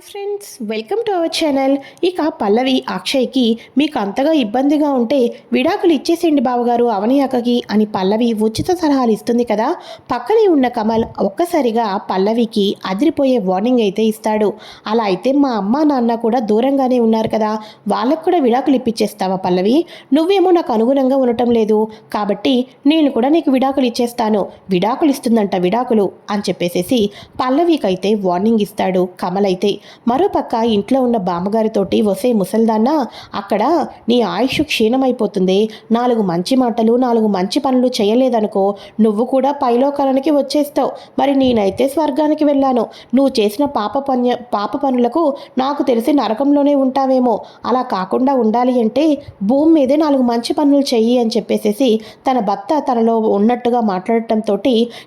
Hi friends welcome to our channel. ఇక పల్లవి అక్షయ్కి మీకు అంతగా ఇబ్బందిగా ఉంటే విడాకులు ఇచ్చేసేయండి బావగారు అవని అక్కకి అని పల్లవి ఉచిత సలహాలు ఇస్తుంది కదా. పక్కనే ఉన్న కమల్ ఒక్కసారిగా పల్లవికి అదిరిపోయే వార్నింగ్ అయితే ఇస్తాడు. అలా అయితే మా అమ్మ నాన్న కూడా దూరంగానే ఉన్నారు కదా. వాళ్ళకు కూడా విడాకులు ఇప్పించేస్తావా పల్లవి? నువ్వేమో నాకు అనుగుణంగా ఉండటం లేదు. కాబట్టి నేను కూడా నీకు విడాకులు ఇచ్చేస్తాను. విడాకులు ఇస్తుందంట విడాకులు అని చెప్పేసేసి పల్లవికైతే వార్నింగ్ ఇస్తాడు కమల్ అయితే. మరోపక్క ఇంట్లో ఉన్న బామ్మగారితోటి వసే ముసల్దాన్న అక్కడ నీ ఆయుష్ క్షీణమైపోతుంది. నాలుగు మంచి మాటలు నాలుగు మంచి పనులు చేయలేదనుకో నువ్వు కూడా పైలోకాలనికి వచ్చేస్తావు. మరి నేనైతే స్వర్గానికి వెళ్ళాను. నువ్వు చేసిన పాప పన్య పాప పనులకు నాకు తెలిసి నరకంలోనే ఉంటావేమో. అలా కాకుండా ఉండాలి అంటే భూమి మీదే నాలుగు మంచి పనులు చెయ్యి అని చెప్పేసేసి తన భర్త తనలో ఉన్నట్టుగా మాట్లాడటంతో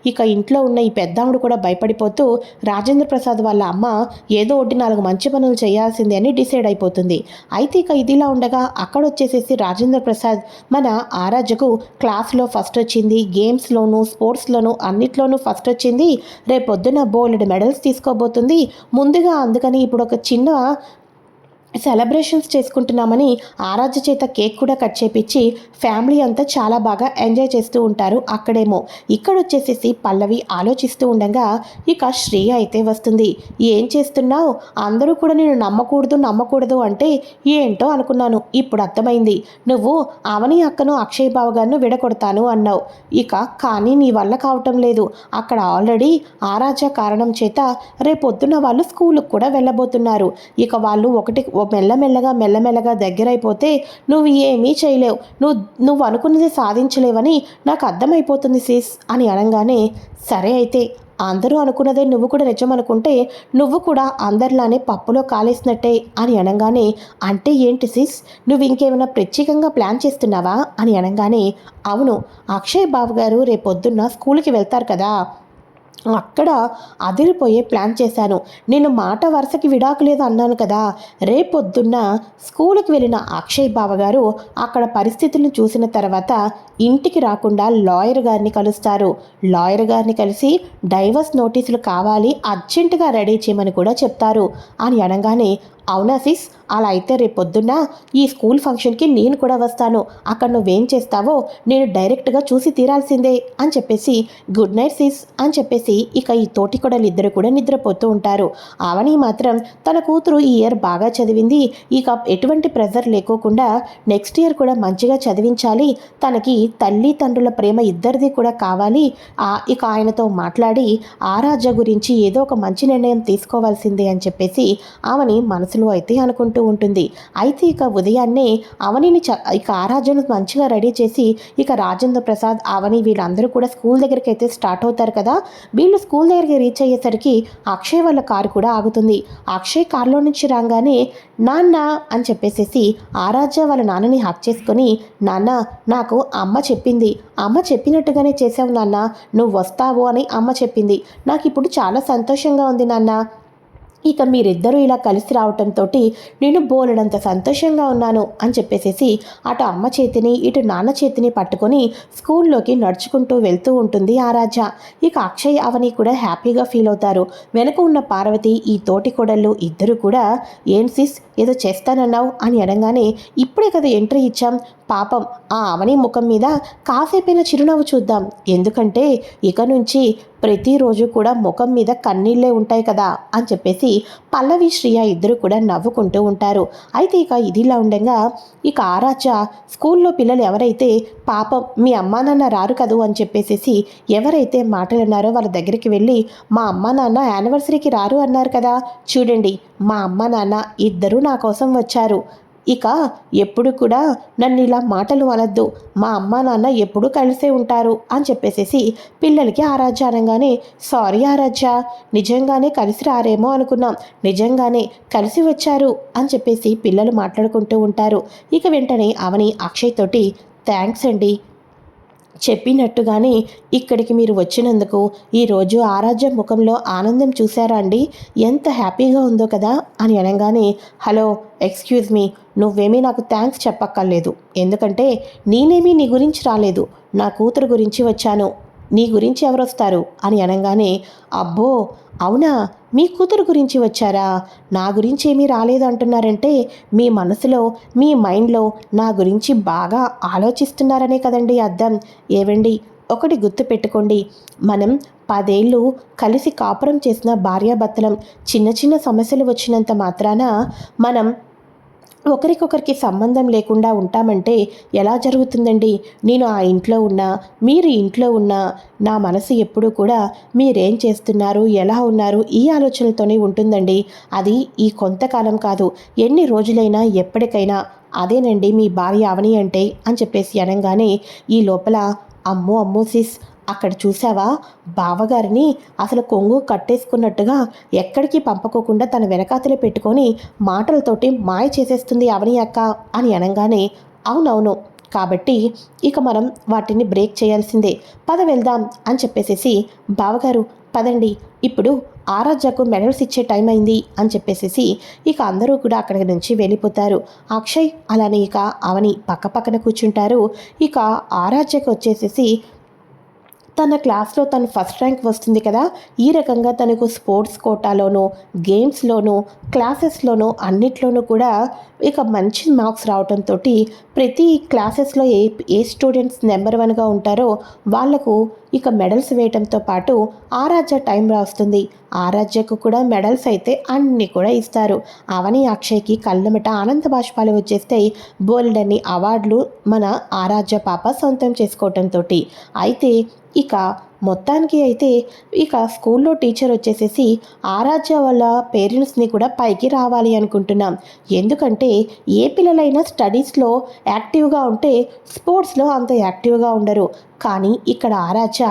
ఇక ఇంట్లో ఉన్న ఈ పెద్దాముడు కూడా భయపడిపోతూ రాజేంద్ర ప్రసాద్ వాళ్ళ అమ్మ ఏదో ఒకటి నాలుగు మంచి పనులు చేయాల్సిందే అని డిసైడ్ అయిపోతుంది. అయితే ఇక ఇదిలా ఉండగా అక్కడ వచ్చేసేసి రాజేంద్ర ప్రసాద్ మన ఆరాజకు క్లాస్లో ఫస్ట్ వచ్చింది గేమ్స్లోను స్పోర్ట్స్లోను అన్నిట్లోనూ ఫస్ట్ వచ్చింది. రేపొద్దున బోలెడు మెడల్స్ తీసుకోబోతుంది. ముందుగా అందుకని ఇప్పుడు ఒక చిన్న సెలబ్రేషన్స్ చేసుకుంటున్నామని ఆరాధ్య చేత కేక్ కూడా కట్ చేపించి ఫ్యామిలీ అంతా చాలా బాగా ఎంజాయ్ చేస్తూ ఉంటారు అక్కడేమో. ఇక్కడ వచ్చేసేసి పల్లవి ఆలోచిస్తూ ఉండగా ఇక శ్రేయ అయితే వస్తుంది. ఏం చేస్తున్నావు? అందరూ కూడా నేను నమ్మకూడదు నమ్మకూడదు అంటే ఏంటో అనుకున్నాను. ఇప్పుడు అర్థమైంది. నువ్వు అవని అక్కను అక్షయ్ బావ గారిను విడగొడతాను అన్నావు. ఇక కానీ నీ వల్ల కావటం లేదు. అక్కడ ఆల్రెడీ ఆరాధ్య కారణం చేత రేపొద్దున వాళ్ళు స్కూల్కి కూడా వెళ్ళబోతున్నారు. ఇక వాళ్ళు ఒకటి మెల్లమెల్లగా మెల్లమెల్లగా దగ్గరైపోతే నువ్వు ఏమీ చేయలేవు. నువ్వు నువ్వు అనుకున్నది సాధించలేవని నాకు అర్థమైపోతుంది సీస్ అని అనగానే సరే అయితే అందరూ అనుకున్నదే నువ్వు కూడా నిజం అనుకుంటే నువ్వు కూడా అందరిలానే పప్పులో కాలేసినట్టే అని అనగానే అంటే ఏంటి సిస్ నువ్వు ఇంకేమైనా ప్రత్యేకంగా ప్లాన్ చేస్తున్నావా? అని అనగానే అవును అక్షయ్ బాబు గారు రేపొద్దున్న స్కూల్కి వెళ్తారు కదా. అక్కడ అదిరిపోయే ప్లాన్ చేశాను. నేను మాట వరుసకి విడాకులేదు అన్నాను కదా. రేపొద్దున్న స్కూల్కి వెళ్ళిన అక్షయ్ బావగారు అక్కడ పరిస్థితులను చూసిన తర్వాత ఇంటికి రాకుండా లాయర్ గారిని కలుస్తారు. లాయర్ గారిని కలిసి డైవర్స్ నోటీసులు కావాలి అర్జెంటుగా రెడీ చేయమని కూడా చెప్తారు. అని అనగానే అవునా సిస్? అలా అయితే రేపొద్దున్న ఈ స్కూల్ ఫంక్షన్కి నేను కూడా వస్తాను. అక్కడ నువ్వేం చేస్తావో నేను డైరెక్ట్గా చూసి తీరాల్సిందే అని చెప్పేసి గుడ్ నైట్ సిస్ అని చెప్పేసి ఇక ఈ తోటి కొడలు ఇద్దరు కూడా నిద్రపోతూ ఉంటారు. అవని మాత్రం తన కూతురు ఈ ఇయర్ బాగా చదివింది. ఇక ఎటువంటి ప్రెజర్ లేకోకుండా నెక్స్ట్ ఇయర్ కూడా మంచిగా చదివించాలి. తనకి తల్లి తండ్రుల ప్రేమ ఇద్దరిది కూడా కావాలి. ఇక ఆయనతో మాట్లాడి ఆరాధ్య గురించి ఏదో ఒక మంచి నిర్ణయం తీసుకోవాల్సిందే అని చెప్పేసి ఆమెని మనసులో అయితే అనుకుంటూ ఉంటుంది. అయితే ఇక ఉదయాన్నే అవనిని చ ఇక ఆరాధ్యను మంచిగా రెడీ చేసి ఇక రాజేంద్ర ప్రసాద్ అవని వీళ్ళందరూ కూడా స్కూల్ దగ్గరికి అయితే స్టార్ట్ అవుతారు కదా. వీళ్ళు స్కూల్ దగ్గరికి రీచ్ అయ్యేసరికి అక్షయ్ వాళ్ళ కారు కూడా ఆగుతుంది. అక్షయ్ కారులో నుంచి రాగానే నాన్న అని చెప్పేసేసి ఆరాధ్య వాళ్ళ నాన్నని హక్ చేసుకొని నాన్న నాకు అమ్మ చెప్పింది. అమ్మ చెప్పినట్టుగానే చేసావు నాన్న. నువ్వు వస్తావు అని అమ్మ చెప్పింది. నాకు ఇప్పుడు చాలా సంతోషంగా ఉంది నాన్న. ఇక మీరిద్దరూ ఇలా కలిసి రావటంతో నేను బోలెడంత సంతోషంగా ఉన్నాను అని చెప్పేసేసి అటు అమ్మ చేతిని ఇటు నాన్న చేతిని పట్టుకొని స్కూల్లోకి నడుచుకుంటూ వెళ్తూ ఉంటుంది ఆరాధ్య ఇక అక్షయ్ అవని కూడా హ్యాపీగా ఫీల్ అవుతారు. వెనక ఉన్న పార్వతి ఈ తోటి కోడళ్ళు ఇద్దరు కూడా ఏం సిస్ ఏదో చేస్తానన్నావు? అని అనగానే ఇప్పుడే కదా ఎంట్రీ ఇచ్చాం. పాపం ఆ అవని ముఖం మీద కాసేపైన చిరునవ్వు చూద్దాం. ఎందుకంటే ఇక నుంచి ప్రతిరోజు కూడా ముఖం మీద కన్నీళ్ళే ఉంటాయి కదా అని చెప్పేసి పల్లవి శ్రియ ఇద్దరు కూడా నవ్వుకుంటూ ఉంటారు. అయితే ఇక ఇదిలా ఉండగా ఇక ఆరాచ స్కూల్లో పిల్లలు ఎవరైతే పాపం మీ అమ్మా నాన్న రారు కదూ అని చెప్పేసేసి ఎవరైతే మాటలన్నారో వాళ్ళ దగ్గరికి వెళ్ళి మా అమ్మా నాన్న యానివర్సరీకి రారు అన్నారు కదా చూడండి మా అమ్మ నాన్న ఇద్దరూ నా కోసం వచ్చారు. ఇక ఎప్పుడు కూడా నన్ను ఇలా మాటలు అనొద్దు. మా అమ్మ నాన్న ఎప్పుడూ కలిసే ఉంటారు అని చెప్పేసేసి పిల్లలకి ఆరాధ్య అనగానే సారీ ఆరాధ్య నిజంగానే కలిసి రారేమో అనుకున్నాం. నిజంగానే కలిసి వచ్చారు అని చెప్పేసి పిల్లలు మాట్లాడుకుంటూ ఉంటారు. ఇక వెంటనే అవని అక్షయ్ తోటి థ్యాంక్స్ అండి చెప్పినట్టుగానే ఇక్కడికి మీరు వచ్చినందుకు ఈరోజు ఆరాధ్య ముఖంలో ఆనందం చూశారా అండి? ఎంత హ్యాపీగా ఉందో కదా? అని అనగానే హలో ఎక్స్క్యూజ్ మీ నువ్వేమీ నాకు థ్యాంక్స్ చెప్పక్కర్లేదు. ఎందుకంటే నేనేమీ నీ గురించి రాలేదు. నా కూతురు గురించి వచ్చాను. నీ గురించి ఎవరొస్తారు? అని అనగానే అబ్బో అవునా? మీ కూతురు గురించి వచ్చారా? నా గురించి ఏమీ రాలేదు అంటున్నారంటే మీ మనసులో మీ మైండ్లో నా గురించి బాగా ఆలోచిస్తున్నారనే కదండి అర్థం. ఏవండి? ఒకటి గుర్తు పెట్టుకోండి. మనం పదేళ్ళు కలిసి కాపురం చేసిన భార్యాభర్తలం చిన్న చిన్న సమస్యలు వచ్చినంత మాత్రాన మనం ఒకరికొకరికి సంబంధం లేకుండా ఉంటామంటే ఎలా జరుగుతుందండి? నేను ఆ ఇంట్లో ఉన్నా మీరు ఇంట్లో ఉన్నా నా మనసు ఎప్పుడూ కూడా మీరేం చేస్తున్నారు ఎలా ఉన్నారు ఈ ఆలోచనలతోనే ఉంటుందండి. అది ఈ కొంతకాలం కాదు ఎన్ని రోజులైనా ఎప్పటికైనా అదేనండి మీ భార్య అవని అంటే అని చెప్పేసి అనగానే ఈ లోపల అమ్మో అమ్మో సిస్ అక్కడ చూసావా బావగారిని అసలు కొంగు కట్టేసుకున్నట్టుగా ఎక్కడికి పంపకోకుండా తన వెనకాతలే పెట్టుకొని మాటలతోటి మాయ చేసేస్తుంది అవని అక్క అని అనగానే అవునవును కాబట్టి ఇక మనం వాటిని బ్రేక్ చేయాల్సిందే. పద వెళ్దాం అని చెప్పేసేసి బావగారు పదండి ఇప్పుడు ఆరాధ్యకు మెడల్స్ ఇచ్చే టైం అయింది అని చెప్పేసేసి ఇక అందరూ కూడా అక్కడి నుంచి వెళ్ళిపోతారు. అక్షయ్ అలానే ఇక అవని పక్క పక్కన కూర్చుంటారు. ఇక ఆరాధ్యకు వచ్చేసేసి తన క్లాస్లో తను ఫస్ట్ ర్యాంక్ వస్తుంది కదా ఈ రకంగా తనకు స్పోర్ట్స్ కోటాలోనూ గేమ్స్లోనూ క్లాసెస్లోనూ అన్నిట్లోనూ కూడా ఇక మంచి మార్క్స్ రావడంతో ప్రతి క్లాసెస్లో ఏ ఏ స్టూడెంట్స్ నెంబర్ వన్గా ఉంటారో వాళ్ళకు ఇక మెడల్స్ వేయటంతో పాటు ఆరాధ్య టైం రాస్తుంది. ఆరాధ్యకు కూడా మెడల్స్ అయితే అన్నీ కూడా ఇస్తారు. అవని అక్షయ్కి కళ్ళమట ఆనంద బాష్పాలు వచ్చేస్తే బోల్డన్ని అవార్డులు మన ఆరాధ్య పాప సొంతం చేసుకోవటంతో అయితే ఇక మొత్తానికి అయితే ఇక స్కూల్లో టీచర్ వచ్చేసేసి ఆరాధ్య వాళ్ళ పేరెంట్స్ని కూడా పైకి రావాలి అనుకుంటున్నాం. ఎందుకంటే ఏ పిల్లలైనా స్టడీస్లో యాక్టివ్గా ఉంటే స్పోర్ట్స్లో అంత యాక్టివ్గా ఉండరు. కానీ ఇక్కడ ఆరాధ్య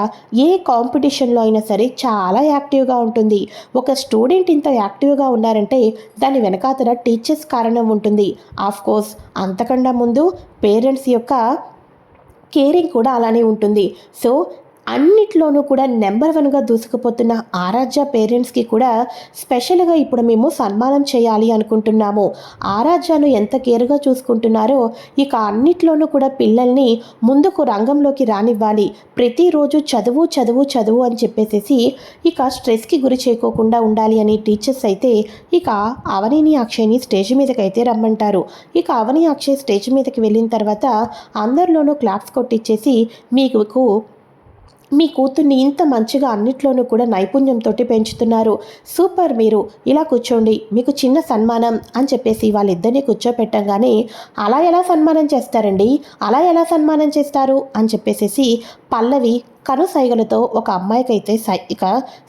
ఏ కాంపిటీషన్లో అయినా సరే చాలా యాక్టివ్గా ఉంటుంది. ఒక స్టూడెంట్ ఇంత యాక్టివ్గా ఉన్నారంటే దాని వెనకాతల టీచర్స్ కారణం ఉంటుంది. ఆఫ్కోర్స్ అంతకన్నా ముందు పేరెంట్స్ యొక్క కేరింగ్ కూడా అలానే ఉంటుంది. సో అన్నిట్లోనూ కూడా నెంబర్ వన్గా దూసుకుపోతున్న ఆరాధ్య పేరెంట్స్కి కూడా స్పెషల్గా ఇప్పుడు మేము సన్మానం చేయాలి అనుకుంటున్నాము. ఆరాధ్యను ఎంత కేర్గా చూసుకుంటున్నారో ఇక అన్నిట్లోనూ కూడా పిల్లల్ని ముందుకు రంగంలోకి రానివ్వాలి. ప్రతిరోజు చదువు చదువు చదువు అని చెప్పేసేసి ఇక స్ట్రెస్కి గురి చేయకోకుండా ఉండాలి అని టీచర్స్ అయితే ఇక అవనిని అక్షయ్ని స్టేజ్ మీదకి అయితే రమ్మంటారు. ఇక అవని అక్షయ్ స్టేజ్ మీదకి వెళ్ళిన తర్వాత అందరిలోనూ క్లాప్స్ కొట్టించేసి మీకు మీ కూతుర్ని ఇంత మంచిగా అన్నిట్లోనూ కూడా నైపుణ్యంతో పెంచుతున్నారు. సూపర్ మీరు. ఇలా కూర్చోండి. మీకు చిన్న సన్మానం అని చెప్పేసి వాళ్ళిద్దరిని కూర్చోపెట్టంగానే అలా ఎలా సన్మానం చేస్తారండి? అలా ఎలా సన్మానం చేస్తారు? అని చెప్పేసేసి పల్లవి కను సైగలతో ఒక అమ్మాయికైతే సై ఇక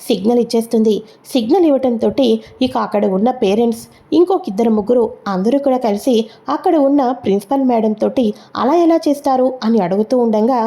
సిగ్నల్ ఇచ్చేస్తుంది. సిగ్నల్ ఇవ్వటంతో ఇక అక్కడ ఉన్న పేరెంట్స్ ఇంకొక ఇద్దరు ముగ్గురు అందరూ కూడా కలిసి అక్కడ ఉన్న ప్రిన్సిపల్ మేడం తోటి అలా ఎలా చేస్తారు అని అడుగుతూ ఉండగా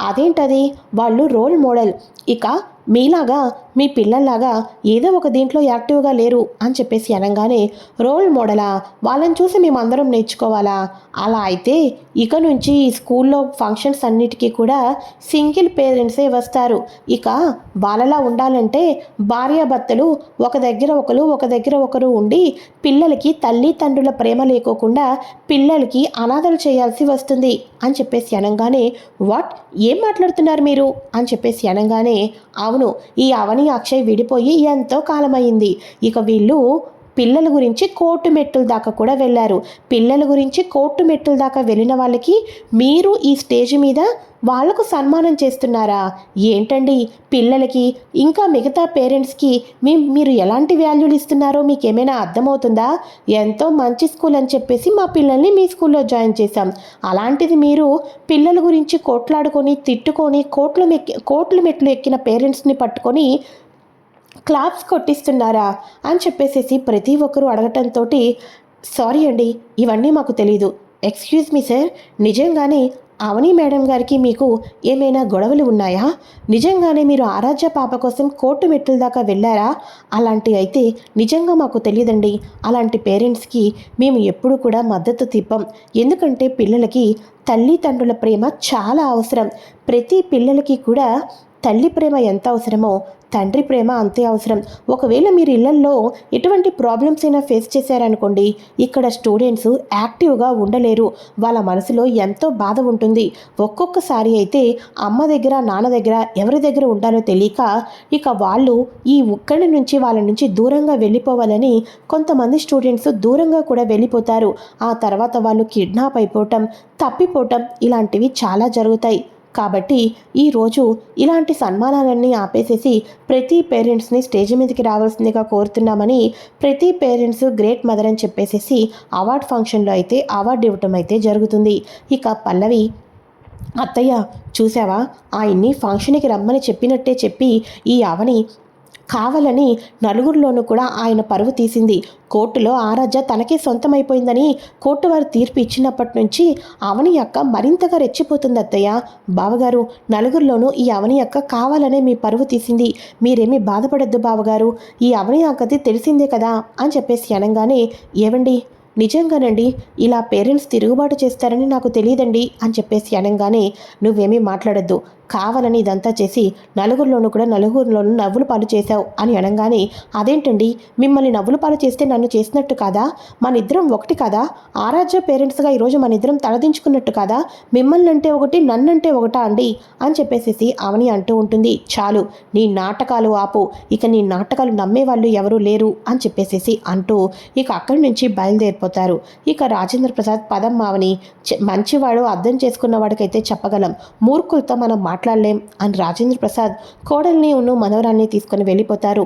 అదేంటది? వాళ్ళు రోల్ మోడల్. ఇక మీలాగా మీ పిల్లల్లాగా ఏదో ఒక దీంట్లో యాక్టివ్గా లేరు అని చెప్పేసి అనగానే రోల్ మోడలా వాళ్ళని చూసి మేమందరం నేర్చుకోవాలా? అలా అయితే ఇక నుంచి ఈ స్కూల్లో ఫంక్షన్స్ అన్నిటికీ కూడా సింగిల్ పేరెంట్సే వస్తారు. ఇక వాళ్ళలా ఉండాలంటే భార్యాభర్తలు ఒక దగ్గర ఒకరు ఒక దగ్గర ఒకరు ఉండి పిల్లలకి తల్లి తండ్రుల ప్రేమ లేకోకుండా పిల్లలకి అనాథలు చేయాల్సి వస్తుంది అని చెప్పేసి అనగానే వాట్? ఏం మాట్లాడుతున్నారు మీరు? అని చెప్పేసి అనగానే అవును ఈ అవని అక్షయ్ విడిపోయి ఎంతో కాలమైంది ఇక వీళ్ళు పిల్లల గురించి కోర్టు మెట్టుల దాకా కూడా వెళ్ళారు. పిల్లల గురించి కోర్టు మెట్టుల దాకా వెళ్ళిన వాళ్ళకి మీరు ఈ స్టేజ్ మీద వాళ్ళకు సన్మానం చేస్తున్నారా? ఏంటండి? పిల్లలకి ఇంకా మిగతా పేరెంట్స్కి మీ మీరు ఎలాంటి వాల్యూలు ఇస్తున్నారో మీకు ఏమైనా అర్థమవుతుందా? ఎంతో మంచి స్కూల్ అని చెప్పేసి మా పిల్లల్ని మీ స్కూల్లో జాయిన్ చేశాం. అలాంటిది మీరు పిల్లల గురించి కోట్లాడుకొని తిట్టుకొని కోట్లు మెక్కి కోట్లు మెట్లు ఎక్కిన పేరెంట్స్ని పట్టుకొని క్లాప్స్ కొట్టిస్తున్నారా అని చెప్పేసేసి ప్రతి ఒక్కరూ అడగటంతో సారీ అండి ఇవన్నీ మాకు తెలీదు. ఎక్స్క్యూజ్ మీ సార్ నిజంగానే అవని మేడం గారికి మీకు ఏమైనా గొడవలు ఉన్నాయా? నిజంగానే మీరు ఆరాధ్య పాప కోసం కోర్టు మెట్టుల దాకా వెళ్ళారా? అలాంటి అయితే నిజంగా మాకు తెలియదండి. అలాంటి పేరెంట్స్కి మేము ఎప్పుడు కూడా మద్దతు తిప్పం. ఎందుకంటే పిల్లలకి తల్లిదండ్రుల ప్రేమ చాలా అవసరం. ప్రతి పిల్లలకి కూడా తల్లి ప్రేమ ఎంత అవసరమో తండ్రి ప్రేమ అంతే అవసరం. ఒకవేళ మీరు ఇళ్ళల్లో ఎటువంటి ప్రాబ్లమ్స్ అయినా ఫేస్ చేశారనుకోండి ఇక్కడ స్టూడెంట్స్ యాక్టివ్గా ఉండలేరు. వాళ్ళ మనసులో ఎంతో బాధ ఉంటుంది. ఒక్కొక్కసారి అయితే అమ్మ దగ్గర నాన్న దగ్గర ఎవరి దగ్గర ఉండాలో తెలియక ఇక వాళ్ళు ఈ ఉక్కడి నుంచి వాళ్ళ నుంచి దూరంగా వెళ్ళిపోవాలని కొంతమంది స్టూడెంట్స్ దూరంగా కూడా వెళ్ళిపోతారు. ఆ తర్వాత వాళ్ళు కిడ్నాప్ అయిపోవటం తప్పిపోవటం ఇలాంటివి చాలా జరుగుతాయి. కాబట్టి ఈరోజు ఇలాంటి సన్మానాలన్నీ ఆపేసేసి ప్రతి పేరెంట్స్ని స్టేజ్ మీదకి రావాల్సిందిగా కోరుతున్నామని ప్రతి పేరెంట్స్ గ్రేట్ మదర్ అని చెప్పేసేసి అవార్డ్ ఫంక్షన్లో అయితే అవార్డు ఇవ్వటం అయితే జరుగుతుంది. ఇక పల్లవి అత్తయ్య చూసావా? ఆయన్ని ఫంక్షన్కి రమ్మని చెప్పినట్టే చెప్పి ఈ అవని కావాలని నలుగురిలోనూ కూడా ఆయన పరువు తీసింది. కోర్టులో ఆరాధ్య తనకే సొంతమైపోయిందని కోర్టు వారు తీర్పు ఇచ్చినప్పటి నుంచి అవని యొక్క మరింతగా రెచ్చిపోతుంది అత్తయ్య బావగారు నలుగురిలోనూ ఈ అవని యొక్క కావాలనే మీ పరువు తీసింది. మీరేమీ బాధపడద్దు బావగారు. ఈ అవని అక్కది తెలిసిందే కదా అని చెప్పేసి అనగానే ఏవండి? నిజంగానండి? ఇలా పేరెంట్స్ తిరుగుబాటు చేస్తారని నాకు తెలియదండి అని చెప్పేసి అనగానే నువ్వేమీ మాట్లాడద్దు. కావాలని ఇదంతా చేసి నలుగురిలోనూ కూడా నలుగురిలోనూ నవ్వులు పాలు చేశావు అని అనగానే అదేంటండి? మిమ్మల్ని నవ్వులు పాలు చేస్తే నన్ను చేసినట్టు కాదా? మన ఇద్దరం ఒకటి కదా? ఆరాధ్య పేరెంట్స్గా ఈరోజు మన ఇద్దరం తలదించుకున్నట్టు కాదా? మిమ్మల్ని అంటే ఒకటి నన్నంటే ఒకటా అండి? అని చెప్పేసేసి అవని అంటూ ఉంటుంది. చాలు నీ నాటకాలు ఆపు. ఇక నీ నాటకాలు నమ్మేవాళ్ళు ఎవరూ లేరు అని చెప్పేసేసి అంటూ ఇక అక్కడి నుంచి బయలుదేరిపోతారు. ఇక రాజేంద్ర ప్రసాద్ పదం మావని మంచివాడు అర్థం చేసుకున్న వాడికైతే చెప్పగలం. మూర్ఖులతో మనం మాట్లాడలేం అని రాజేంద్ర ప్రసాద్ కోడల్ని ఉన్ను మనవరాల్ని తీసుకొని వెళ్ళిపోతారు.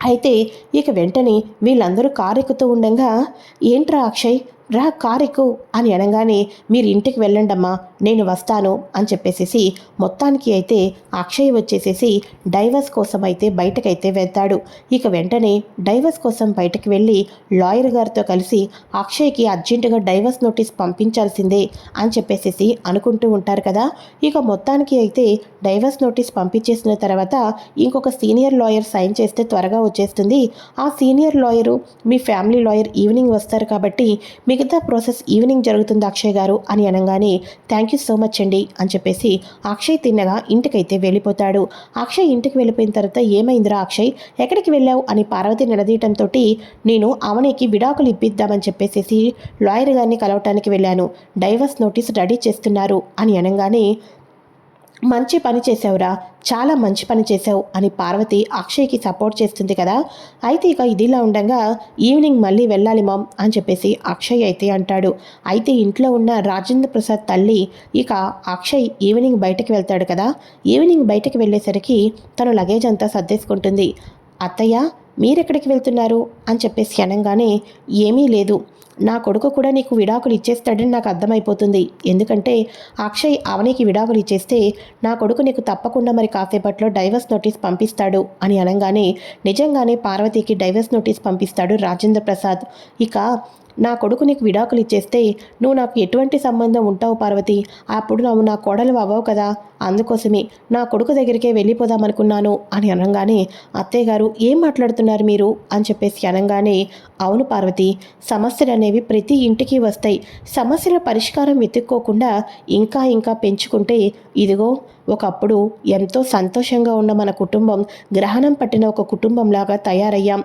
అయితే ఇక వెంటనే వీళ్ళందరూ కారెక్కుతూ ఉండగా ఏంట్రా అక్షయ్ రా కారెక్కు అని అనగానే మీరు ఇంటికి వెళ్ళండమ్మా నేను వస్తాను అని చెప్పేసేసి మొత్తానికి అయితే అక్షయ్ వచ్చేసేసి డైవర్స్ కోసం అయితే బయటకైతే వెళ్తాడు. ఇక వెంటనే డైవర్స్ కోసం బయటకు వెళ్ళి లాయర్ గారితో కలిసి అక్షయ్కి అర్జెంటుగా డైవర్స్ నోటీస్ పంపించాల్సిందే అని చెప్పేసేసి అనుకుంటూ ఉంటారు కదా. ఇక మొత్తానికి అయితే డైవర్స్ నోటీస్ పంపించేసిన తర్వాత ఇంకొక సీనియర్ లాయర్ సైన్ చేస్తే త్వరగా వచ్చేస్తుంది. ఆ సీనియర్ లాయరు మీ ఫ్యామిలీ లాయర్ ఈవినింగ్ వస్తారు కాబట్టి మీకు మిగతా ప్రాసెస్ ఈవినింగ్ జరుగుతుంది అక్షయ్ గారు అని అనగానే థ్యాంక్ యూ సో మచ్ అండి అని చెప్పేసి అక్షయ్ తిన్నగా ఇంటికైతే వెళ్ళిపోతాడు. అక్షయ్ ఇంటికి వెళ్ళిపోయిన తర్వాత ఏమైందిరా అక్షయ్? ఎక్కడికి వెళ్ళావు? అని పార్వతి నిలదీయటంతో నేను అవనికి విడాకులు ఇప్పిద్దామని చెప్పేసి లాయర్ గారిని కలవటానికి వెళ్ళాను. డైవర్స్ నోటీస్ రెడీ చేస్తున్నారు అని అనగానే మంచి పని చేసావురా చాలా మంచి పని చేసావు అని పార్వతి అక్షయ్కి సపోర్ట్ చేస్తుంది కదా. అయితే ఇక ఇదిలా ఉండగా ఈవినింగ్ మళ్ళీ వెళ్ళాలి మామ్ అని చెప్పేసి అక్షయ్ అయితే అంటాడు. అయితే ఇంట్లో ఉన్న రాజేంద్ర ప్రసాద్ తల్లి ఇక అక్షయ్ ఈవినింగ్ బయటకు వెళ్తాడు కదా. ఈవినింగ్ బయటకు వెళ్ళేసరికి తను లగేజ్ అంతా సర్దేసుకుంటుంది. అత్తయ్య మీరెక్కడికి వెళ్తున్నారు? అని చెప్పేసి అనగానే ఏమీ లేదు. నా కొడుకు కూడా నీకు విడాకులు ఇచ్చేస్తాడని నాకు అర్థమైపోతుంది. ఎందుకంటే అక్షయ్ అవనికి విడాకులు ఇచ్చేస్తే నా కొడుకు నీకు తప్పకుండా మరి కాసేపట్లో డైవర్స్ నోటీస్ పంపిస్తాడు అని అనగానే నిజంగానే పార్వతికి డైవర్స్ నోటీస్ పంపిస్తాడు రాజేంద్ర ప్రసాద్. ఇక నా కొడుకు నీకు విడాకులు ఇచ్చేస్తే నువ్వు నాకు ఎటువంటి సంబంధం ఉంటావు పార్వతి? అప్పుడు నువ్వు నా కోడలు అవ్వవు కదా. అందుకోసమే నా కొడుకు దగ్గరికే వెళ్ళిపోదాం అనుకున్నాను అని అనగానే అత్తయ్య గారు ఏం మాట్లాడుతున్నారు మీరు? అని చెప్పేసి అనగానే అవును పార్వతి సమస్యలు అనేవి ప్రతి ఇంటికి వస్తాయి. సమస్యల పరిష్కారం వెతుక్కోకుండా ఇంకా ఇంకా పెంచుకుంటే ఇదిగో ఒకప్పుడు ఎంతో సంతోషంగా ఉన్న మన కుటుంబం గ్రహణం పట్టిన ఒక కుటుంబంలాగా తయారయ్యాం.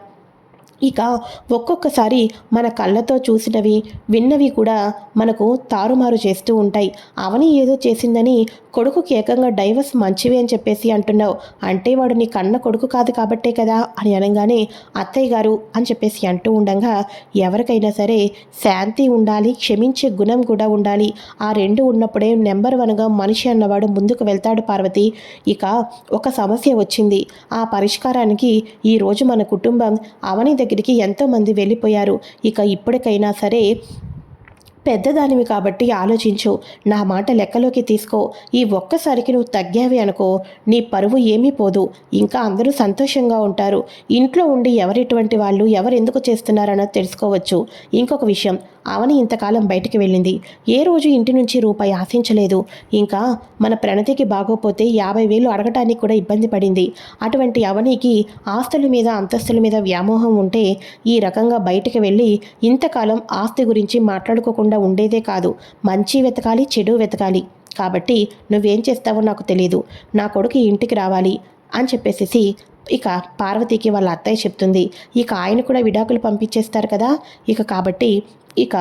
ఇక ఒక్కొక్కసారి మన కళ్ళతో చూసినవి విన్నవి కూడా మనకు తారుమారు చేస్తూ ఉంటాయి. అవని ఏదో చేసిందని కొడుకుకి ఏకంగా డైవర్స్ మంచివి అని చెప్పేసి అంటున్నావు. అంటే వాడు నీ కన్న కొడుకు కాదు కాబట్టే కదా అని అనగానే అత్తయ్య గారు అని చెప్పేసి అంటూ ఉండగా ఎవరికైనా సరే శాంతి ఉండాలి క్షమించే గుణం కూడా ఉండాలి. ఆ రెండు ఉన్నప్పుడే నెంబర్ వన్గా మనిషి అన్నవాడు ముందుకు వెళ్తాడు పార్వతి. ఇక ఒక సమస్య వచ్చింది. ఆ పరిష్కారానికి ఈరోజు మన కుటుంబం అవని దగ్గరికి ఎంతోమంది వెళ్ళిపోయారు. ఇక ఇప్పటికైనా సరే పెద్దదానివి కాబట్టి ఆలోచించు. నా మాట లెక్కలోకి తీసుకో. ఈ ఒక్కసారికి నువ్వు తగ్గావి అనుకో. నీ పరువు ఏమీ పోదు. ఇంకా అందరూ సంతోషంగా ఉంటారు. ఇంట్లో ఉండి ఎవరిటువంటి వాళ్ళు ఎవరు ఎందుకు చేస్తున్నారన్నది తెలుసుకోవచ్చు. ఇంకొక విషయం. అవని ఇంతకాలం బయటికి వెళ్ళింది. ఏ రోజు ఇంటి నుంచి రూపాయి ఆశించలేదు. ఇంకా మన ప్రణతికి బాగోపోతే యాభై వేలు అడగటానికి కూడా ఇబ్బంది పడింది. అటువంటి అవనికి ఆస్తుల మీద అంతస్తుల మీద వ్యామోహం ఉంటే ఈ రకంగా బయటికి వెళ్ళి ఇంతకాలం ఆస్తి గురించి మాట్లాడుకోకుండా ఉండేదే కాదు. మంచి వెతకాలి చెడు వెతకాలి. కాబట్టి నువ్వేం చేస్తావో నాకు తెలియదు నా కొడుకు ఇంటికి రావాలి అని చెప్పేసేసి ఇక పార్వతికి వాళ్ళ అత్తయ్య చెప్తుంది. ఇక ఆయన కూడా విడాకులు పంపించేస్తారు కదా. ఇక కాబట్టి ఇక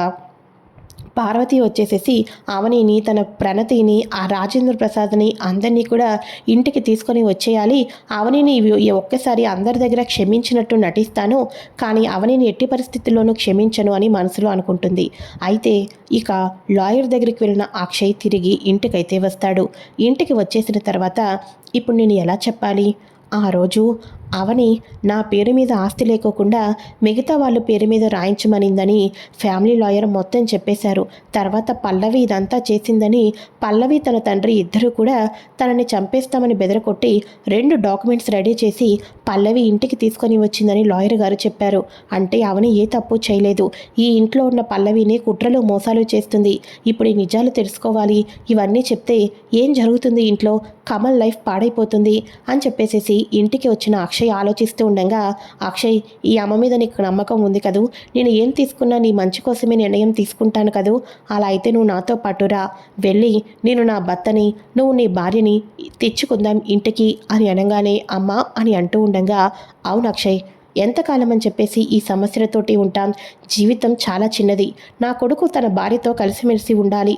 పార్వతి వచ్చేసేసి అవనిని తన ప్రణతిని ఆ రాజేంద్ర ప్రసాద్ని అందరినీ కూడా ఇంటికి తీసుకొని వచ్చేయాలి. అవనిని ఒక్కసారి అందరి దగ్గర క్షమించినట్టు నటిస్తాను కానీ అవనిని ఎట్టి పరిస్థితుల్లోనూ క్షమించను అని మనసులో అనుకుంటుంది. అయితే ఇక లాయర్ దగ్గరికి వెళ్ళిన అక్షయ్ తిరిగి ఇంటికైతే వస్తాడు. ఇంటికి వచ్చేసిన తర్వాత ఇప్పుడు నేను ఎలా చెప్పాలి? ఆ రోజు అవని నా పేరు మీద ఆస్తి లేకోకుండా మిగతా వాళ్ళ పేరు మీద రాయించమనిందని ఫ్యామిలీ లాయర్ మొత్తం చెప్పేశారు. తర్వాత పల్లవి ఇదంతా చేసిందని పల్లవి తన తండ్రి ఇద్దరు కూడా తనని చంపేస్తామని బెదరకొట్టి రెండు డాక్యుమెంట్స్ రెడీ చేసి పల్లవి ఇంటికి తీసుకొని వచ్చిందని లాయర్ గారు చెప్పారు. అంటే అవని ఏ తప్పు చేయలేదు. ఈ ఇంట్లో ఉన్న పల్లవిని కుట్రలు మోసాలు చేస్తుంది. ఇప్పుడు ఈ నిజాలు తెలుసుకోవాలి. ఇవన్నీ చెప్తే ఏం జరుగుతుంది ఇంట్లో? కమల్ లైఫ్ పాడైపోతుంది అని చెప్పేసేసి ఇంటికి వచ్చిన అక్షయ్ ఆలోచిస్తూ ఉండగా అక్షయ్ ఈ అమ్మ మీద నీకు నమ్మకం ఉంది కదూ? నేను ఏం తీసుకున్నా నీ మంచి కోసమే నిర్ణయం తీసుకుంటాను కదూ? అలా అయితే నువ్వు నాతో పాటురా వెళ్ళి నేను నా భర్తని నువ్వు నీ భార్యని తెచ్చుకుందాం ఇంటికి అని అనగానే అమ్మ అని అంటూ ఉండగా అవును అక్షయ్ ఎంతకాలం అని చెప్పేసి ఈ సమస్యలతోటి ఉంటాం. జీవితం చాలా చిన్నది. నా కొడుకు తన భార్యతో కలిసిమెలిసి ఉండాలి.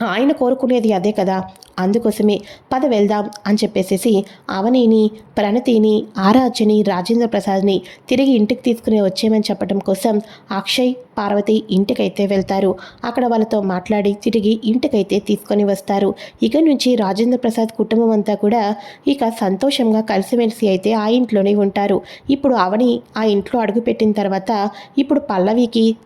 ఆయన కోరుకునేది అదే కదా. అందుకోసమే పద వెళ్దాం అని చెప్పేసేసి అవనిని ప్రణతిని ఆరాధ్యని రాజేంద్ర ప్రసాద్ని తిరిగి ఇంటికి తీసుకుని వచ్చేయమని చెప్పడం కోసం అక్షయ్ పార్వతి ఇంటికైతే వెళ్తారు. అక్కడ వాళ్ళతో మాట్లాడి తిరిగి ఇంటికైతే తీసుకొని వస్తారు. ఇక నుంచి రాజేంద్ర ప్రసాద్ కుటుంబం అంతా కూడా ఇక సంతోషంగా కలిసిమెలిసి అయితే ఆ ఇంట్లోనే ఉంటారు. ఇప్పుడు అవని ఆ ఇంట్లో అడుగుపెట్టిన తర్వాత ఇప్పుడు పల్లవికి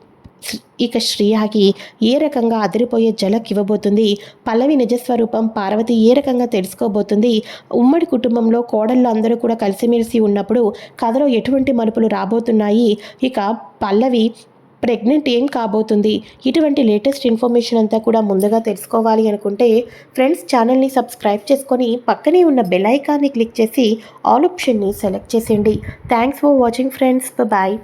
ఇక శ్రీయాకి ఏ రకంగా అదిరిపోయే జలక్ ఇవ్వబోతుంది? పల్లవి నిజస్వరూపం పార్వతి ఏ రకంగా తెలుసుకోబోతుంది? ఉమ్మడి కుటుంబంలో కోడళ్ళు అందరూ కూడా కలిసిమెలిసి ఉన్నప్పుడు కథలో ఎటువంటి మలుపులు రాబోతున్నాయి? ఇక పల్లవి ప్రెగ్నెంట్ ఏం కాబోతుంది? ఇటువంటి లేటెస్ట్ ఇన్ఫర్మేషన్ అంతా కూడా ముందుగా తెలుసుకోవాలి అనుకుంటే ఫ్రెండ్స్ ఛానల్ని సబ్స్క్రైబ్ చేసుకొని పక్కనే ఉన్న బెల్ ఐకాన్ని క్లిక్ చేసి ఆల్ ఆప్షన్ని సెలెక్ట్ చేసేయండి. Thanks for watching friends. Bye